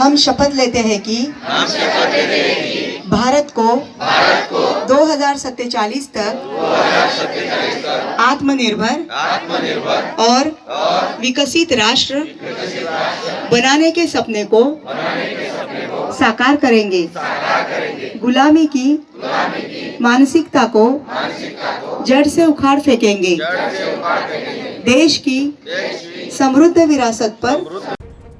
हम शपथ लेते हैं कि हम शपथ लेते हैं कि भारत को भारत को 2047 तक आत्मनिर्भर और विकसित राष्ट्र बनाने के सपने को साकार करेंगे। गुलामी की मानसिकता को जड़ से उखाड़ फेंकेंगे। देश की समृद्ध विरासत पर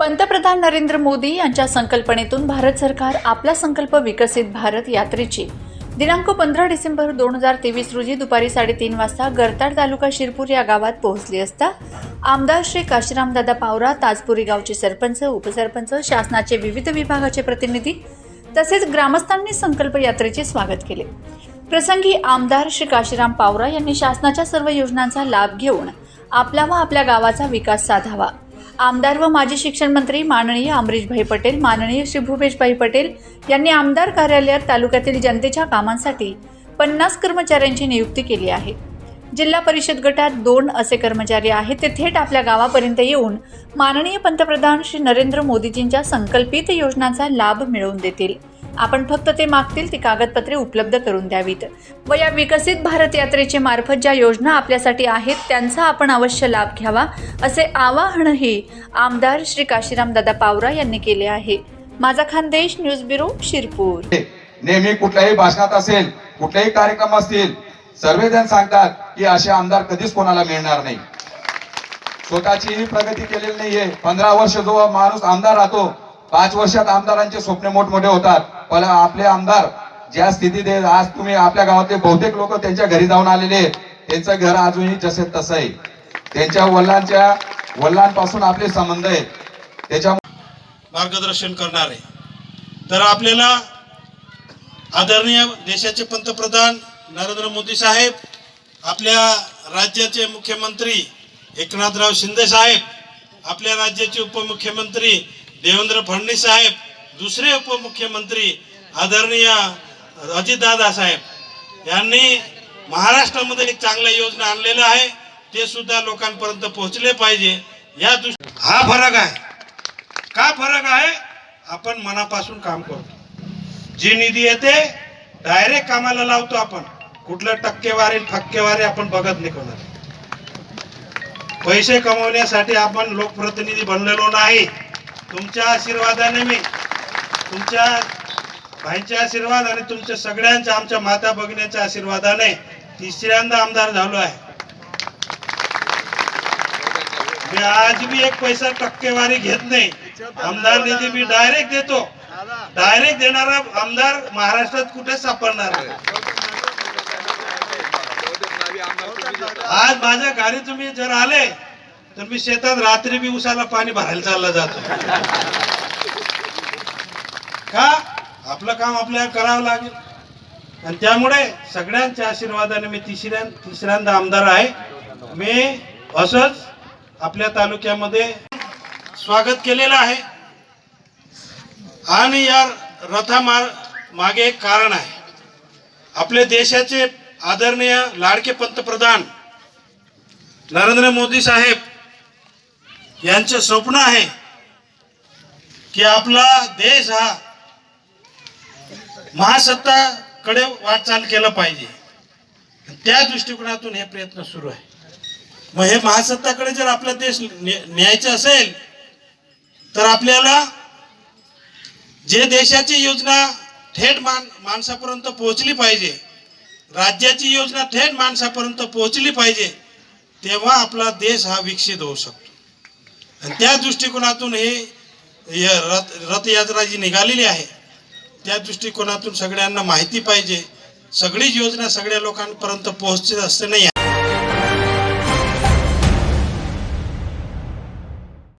पंतप्रधान नरेंद्र मोदी यांच्या संकल्पनेतून भारत सरकार आपला संकल्प विकसित भारत यात्रेची. दिनांक पंधरा डिसेंबर दोन हजार तेवीस रोजी दुपारी साडेतीन वाजता गरताड तालुका शिरपूर या गावात पोहोचली असता आमदार श्री काशीरामदादा पावरा ताजपुरी गावचे सरपंच उपसरपंच शासनाचे विविध विभागाचे प्रतिनिधी तसेच ग्रामस्थांनी संकल्प यात्रेचे स्वागत केले. प्रसंगी आमदार श्री काशीराम पावरा यांनी शासनाच्या सर्व योजनांचा लाभ घेऊन आपला व आपल्या गावाचा विकास साधावा. आमदार व माजी शिक्षण मंत्री माननीय अमरीशभाई पटेल माननीय श्री भूपेशभाई पटेल यांनी आमदार कार्यालयात तालुक्यातील जनतेच्या कामांसाठी पन्नास कर्मचाऱ्यांची नियुक्ती केली आहे. जिल्हा परिषद गटात दोन असे कर्मचारी आहेत ते थेट आपल्या गावापर्यंत येऊन माननीय पंतप्रधान श्री नरेंद्र मोदीजींच्या संकल्पित योजनांचा लाभ मिळवून देतील. आपण फक्त ते मागतील ती कागदपत्रे उपलब्ध करून द्यावीत. व या विकसित भारत यात्रेचे मार्फत ज्या योजना आपल्यासाठी आहेत त्यांचा आपण अवश्य लाभ घ्यावा असे आवाहनही आमदार श्री काशीराम दादा पावरा यांनी केले आहे. माझा खानदेश न्यूज ब्युरो शिरपूर. नेहमी कुठल्याही भाषणात असेल कुठलेही कार्यक्रम असतील सर्वजण सांगतात की असे आमदार कधीच कोणाला मिळणार नाही. स्वतःचीही प्रगती केलेली नाहीये. पंधरा वर्ष जो माणूस आमदार राहतो पाच वर्षात आमदारांचे स्वप्न मोठमोठे होतात. पण आपले आमदार ज्या स्थितीत आहे, आज तुम्ही आपल्या गावातले बहुतेक लोक त्यांच्या घरी जाऊन आलेले आहेत. त्यांचं घर अजूनही जसे तसं आहे. त्यांच्या वडिलांच्या वडिलांपासून आपले संबंध आहेत. त्याच्या मार्गदर्शन करणारे. तर आपल्याला आदरणीय देशाचे पंतप्रधान नरेंद्र मोदी साहेब आपल्या राज्याचे मुख्यमंत्री एकनाथराव शिंदे साहेब आपल्या राज्याचे उपमुख्यमंत्री देवेंद्र फडणवीस साहेब दुसरे उपमुख्यमंत्री आदरणीय अजितदादा साहेब यांनी महाराष्ट्रामध्ये एक चांगल्या योजना आणलेल्या आहे. ते सुद्धा लोकांपर्यंत पोहोचले पाहिजे. या दृष्टी हा फरक आहे. का फरक आहे? आपण मनापासून काम करतो. जी निधी येते डायरेक्ट कामाला लावतो आपण. कुठलं टक्केवारी फक्केवारी आपण बघत नाही कोणाला. पैसे कमवण्यासाठी आपण लोकप्रतिनिधी बनलेलो नाही. तुमच्या आशीर्वादाने मी तुमच्या भाईच्या आशीर्वाद आणि तुमच्या सगळ्यांच्या आमच्या माता भगिनीच्या आशीर्वादाने तिसऱ्यांदा आमदार झालो आहे. मी आज मी एक पैसा टक्केवारी घेत नाही. आमदार निधी मी डायरेक्ट देतो. डायरेक्ट देणारा आमदार महाराष्ट्रात कुठे सापडणार आज माझ्या घरी तुम्ही जर आले तर मी शेतात रात्री बी उसाला पाणी भरायला चालला जातो. का आपलं काम आपल्याला करावं लागेल? आणि त्यामुळे सगळ्यांच्या आशीर्वादाने मी तिसऱ्या तिसऱ्यांदा आमदार आहे. मी असंच आपल्या तालुक्यामध्ये स्वागत केलेलं आहे. आणि या रथामार मागे एक कारण आहे. आपले देशाचे आदरणीय लाडके पंतप्रधान नरेंद्र मोदी साहेब यांचं स्वप्न आहे की आपला देश हा महासत्ताकडे वाटचाल केलं पाहिजे. त्या दृष्टिकोनातून हे प्रयत्न सुरू आहे. मग हे महासत्ताकडे जर आपला देश ने- न्यायचा असेल तर आपल्याला जे देशाची योजना थेट मान माणसापर्यंत पोहोचली पाहिजे राज्याची योजना थेट माणसापर्यंत पोहोचली पाहिजे तेव्हा आपला देश हा विकसित होऊ शकतो. आणि त्या दृष्टिकोनातून हे रथयात्रा जी निघालेली आहे त्या दृष्टिकोनातून सगळ्यांना माहिती पाहिजे. सगळीच योजना सगळ्या लोकांपर्यंत पोहोचते असते नाही